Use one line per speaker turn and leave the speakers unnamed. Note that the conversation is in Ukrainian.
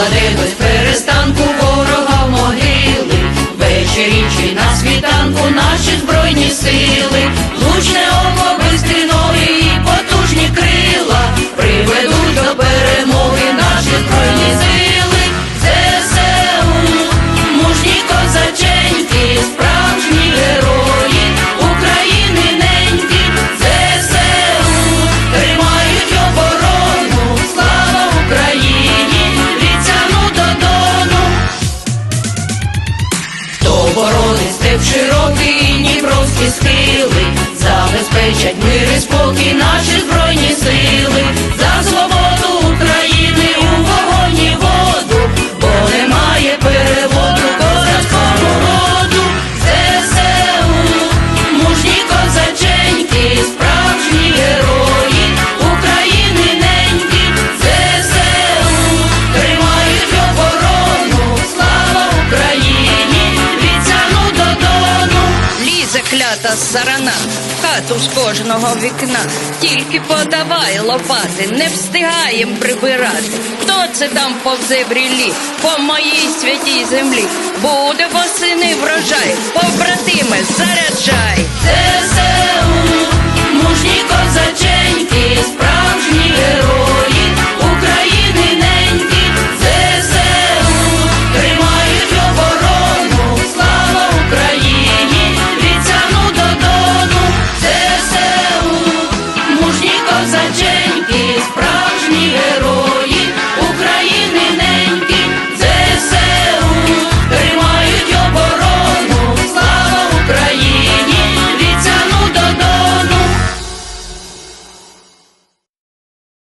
кладе без перестанку ворога могили, вечері чи на світанку наші збройні сили, лучне око боронить широкі Дніпровські схили, забезпечать мир і спокій наші
клята сарана, хату з кожного вікна. Тільки подавай лопати, не встигаєм прибирати. Хто це там повзе брілі по моїй святій землі? Буде восени врожай,